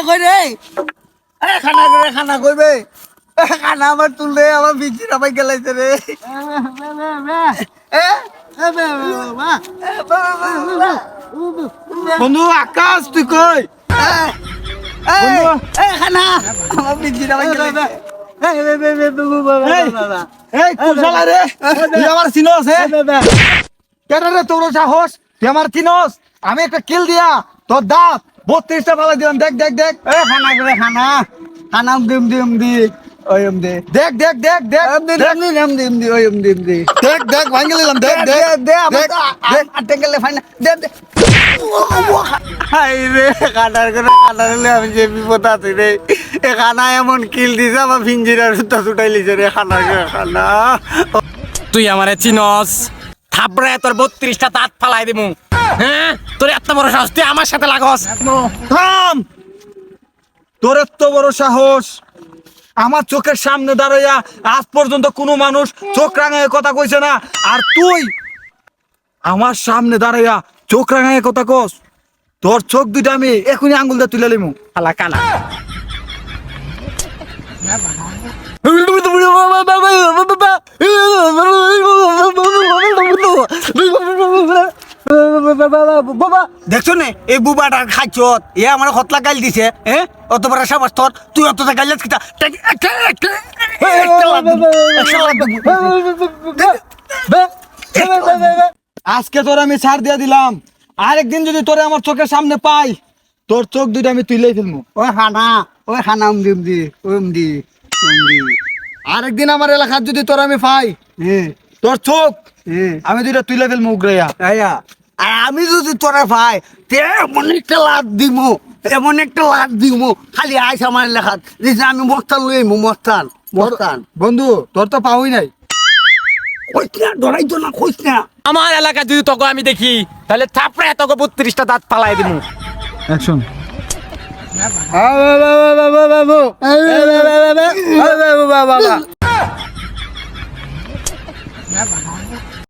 কই রে এ খানা করে খানা কইবে এ, খানা আমার তুললে আমার বিচির আমায় গেলাইছে রে এ এ। এ। বন্ধু আকাশ তুই কই এ, এ, এ, খানা আমার গেলাইছে আমার চিনস আমি একটা কিল দিয়া তোর দাঁত বত্রিশটা ফালা দিলাম দেখ দেখ দেখ। এ খানা করে খানা খানা দিম দিম দি। ওইম দে। দেখ দেখ দেখ দেখ। দেখ। দিম দিম দিম দি ওইম দিম দি। দেখ দেখ ভাঙে নিলাম দেখ দে দেখ। দে আমার দেখ দেখ। আটে গেলে ফাইন। দে দে। হাই রে কাটার করে কাটার হলে আমি যে বিপদ আছি রে। এ খানা এমন কিল দিছে আমার ফিঞ্জিরার সুতা ছুটাই লিছে রে খানা করে খানা। তুই আমারে চিনস। থাপড়ে তোর বত্রিশটা দাঁত ফালাই দিমু। হ্যাঁ? তোর এত বড় সাহস তুই আমার সাথে লাগস। থাম! তোর এত বড় সাহস। আমার চোখের সামনে দাঁড়াইয়া আজ পর্যন্ত কোনো মানুষ চোখ রাঙায় কথা কইছে না। আর তুই আমার সামনে দাঁড়াইয়া চোখ রাঙায় কথা কস। তোর চোখ দুইটা আমি এখনই আঙ্গুল দিয়ে তুলে লিমু। খালা দেখছ নে এই বুবাটা এ আমার গাইল দিছে হ্যাঁ অত বড় সাবাস তোর তুই অত গাইল কিটা আজকে তোর আমি ছাড় দিয়ে দিলাম আরেকদিন যদি তোরে আমার চোখের সামনে পাই তোর চোখ দুইটা আমি তুলেই ফেলব ওই হানা ওই খানা উম দিম দি ওম দি ওম দি আরেকদিন আমার এলাকার যদি তোর আমি পাই হ্যাঁ তোর চোখ হ্যাঁ আমি দুইটা তুলে ফেলব উগরাইয়া আর আমি যদি তোরা ভাই তে এমন একটা লাভ দিমু এমন একটা লাভ দিমু খালি আইস আমার লেখাত যে আমি মস্তান লই মু মস্তান মস্তান। বন্ধু তোর তো পাওই নাই। না না না। আমার এলাকা যদি তোকে আমি দেখি তাহলে থাপড়ে তোকে বত্রিশটা দাঁত ফালাই দিমু। অ্যাকশন বাবা